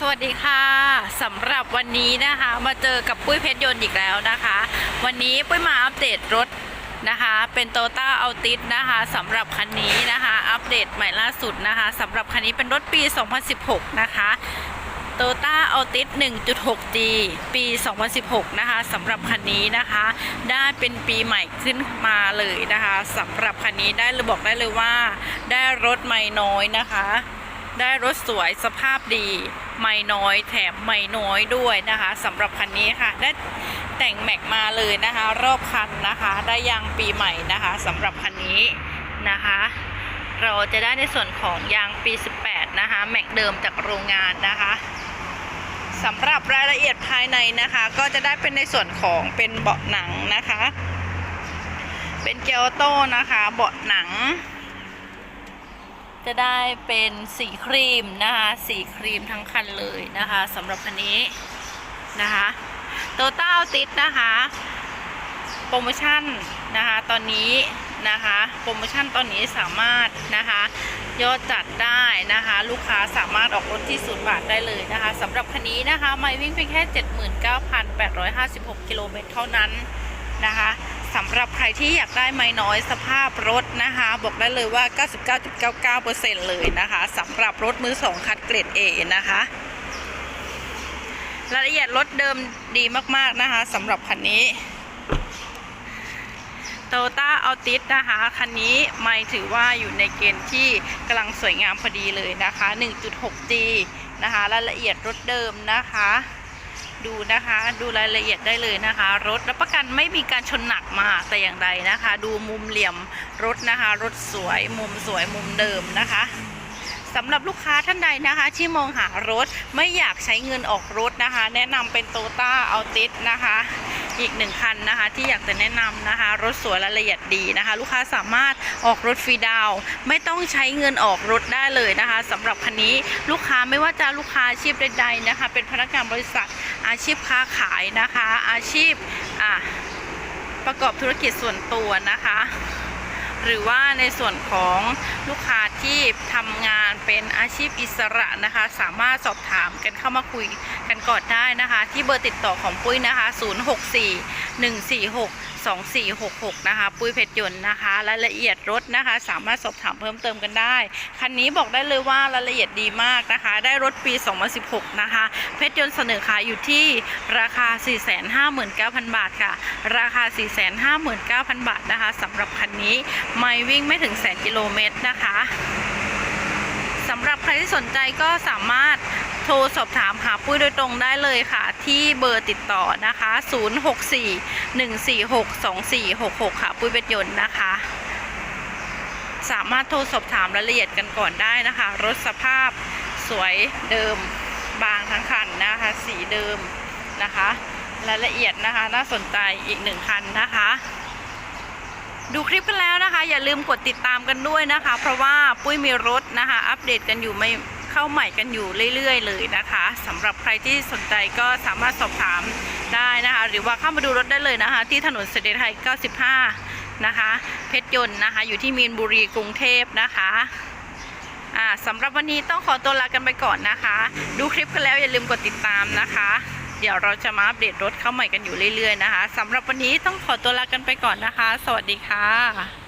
สวัสดีค่ะสำหรับวันนี้นะคะมาเจอกับปุ้ยเพชรยนต์อีกแล้วนะคะ วันนี้ปุ้ยมาอัปเดตรถนะคะ เป็นโตต้าเอาติสนะคะสำหรับคันนี้นะคะ อัปเดตใหม่ล่าสุดนะคะสำหรับคันนี้เป็นรถปี 2016 นะคะโตต้าเอาติส 1.6G ปี 2016 นะคะสำหรับคันนี้นะคะ ได้เป็นปีใหม่ขึ้นมาเลยนะคะสำหรับคันนี้ได้เลยบอกได้เลยว่า ได้รถไม่น้อยนะคะ ได้รถสวยสภาพดี ไม่น้อยแถมไม่น้อยด้วยนะคะสำหรับคันนี้ค่ะได้แต่งแม็กมาเลยนะคะ รอบคันนะคะได้ยางปีใหม่นะคะสำหรับคันนี้นะคะ เราจะได้ในส่วนของยางปี 18 นะคะ แม็กเดิมจากโรงงานนะคะสำหรับรายละเอียดภายในนะคะ ก็จะได้เป็นในส่วนของเป็นเบาะหนังนะคะ เป็นเกียร์โต้นะคะ เบาะหนัง จะได้เป็นสีครีมนะคะสีครีมทั้งคันเลยนะคะสำหรับคันนี้นะคะโตต้าติดนะคะโปรโมชั่นนะคะตอนนี้นะคะโปรโมชั่นตอนนี้สามารถนะคะยอดจัดได้นะคะ ลูกค้าสามารถออกรถที่ศูนย์บาทได้เลยนะคะสำหรับคันนี้นะคะไม่วิ่งเพียงแค่ 79,856 กิโลเมตรเท่านั้นนะคะ สำหรับใครที่อยากได้ไม่น้อยสภาพรถนะคะ บอกได้เลยว่า 99.99%เลยนะคะสำหรับรถมือสองคัดเกรด A นะคะรายละเอียดรถเดิมดีมากๆนะคะสำหรับคันนี้โตต้าอัลติสนะคะ คันนี้ไม่ถือว่าอยู่ในเกณฑ์ที่กำลังสวยงามพอดีเลยนะคะ 1.6G นะคะรายละเอียดรถเดิมนะคะ ดูนะคะ ดูรายละเอียดได้เลยนะคะ รถรับประกันไม่มีการชนหนักมาแต่อย่างใดนะคะ ดูมุมเหลี่ยมรถนะคะ รถสวยมุมสวยมุมเดิมนะคะสำหรับลูกค้าท่านใดนะคะ ที่มองหารถไม่อยากใช้เงินออกรถนะคะ แนะนำเป็นโตต้าเอาติสนะคะ อีกหนึ่งคันนะคะ ที่อยากจะแนะนำนะคะ รถสวยรายละเอียดดีนะคะ ลูกค้าสามารถออกรถฟรีดาว ไม่ต้องใช้เงินออกรถได้เลยนะคะสำหรับคันนี้ลูกค้าไม่ว่าจะลูกค้าอาชีพใดๆนะคะ เป็นพนักงานบริษัทอาชีพค้าขายนะคะ อาชีพอะประกอบธุรกิจส่วนตัวนะคะ หรือว่าในส่วนของลูกค้าที่ทำงาน เป็นอาชีพอิสระนะคะ สามารถสอบถามกันเข้ามาคุยกันก่อนได้นะคะ ที่เบอร์ติดต่อของปุ้ยนะคะ 064 146 2466 นะคะ ปุ้ยเพชรยนต์นะคะรายละเอียดรถนะคะ สามารถสอบถามเพิ่มเติมกันได้ คันนี้บอกได้เลยว่ารายละเอียดดีมากนะคะ ได้รถปี 2016 นะคะ เพชรยนต์เสนอขายอยู่ที่ราคา 459,000 บาทค่ะ ราคา 459,000 บาทนะคะสำหรับคันนี้ไม่วิ่งไม่ถึงแสนกิโลเมตรนะคะำหรับใครที่สนใจก็สามารถโทรสอบถามหาปุ้ยโดยตรงได้เลยค่ะ ที่เบอร์ติดต่อนะคะ 064 146 2466 ค่ะ ปุ้ยเบ็ดยนต์นะคะ สามารถโทรสอบถามรายละเอียดกันก่อนได้นะคะ รถสภาพสวยเดิมบางทั้งคันนะคะ สีเดิมนะคะ รายละเอียดนะคะ น่าสนใจอีกหนึ่งคันนะคะ ดูคลิปกันแล้วนะคะ อย่าลืมกดติดตามกันด้วยนะคะ เพราะว่าปุ้ยมีรถนะคะ อัปเดตกันอยู่ไม่เข้าใหม่กันอยู่เรื่อยๆ เลยนะคะสำหรับใครที่สนใจก็สามารถสอบถามได้นะคะ หรือว่าเข้ามาดูรถได้เลยนะคะ ที่ถนนเสด็จไทย 95 นะคะ เพชรยนต์นะคะ อยู่ที่มีนบุรีกรุงเทพนะคะสำหรับวันนี้ต้องขอตัวลากันไปก่อนนะคะ ดูคลิปกันแล้วอย่าลืมกดติดตามนะคะ เดี๋ยวเราจะมาอัปเดตรถเข้าใหม่กันอยู่เรื่อยๆนะคะสำหรับวันนี้ต้องขอตัวลากันไปก่อนนะคะ สวัสดีค่ะ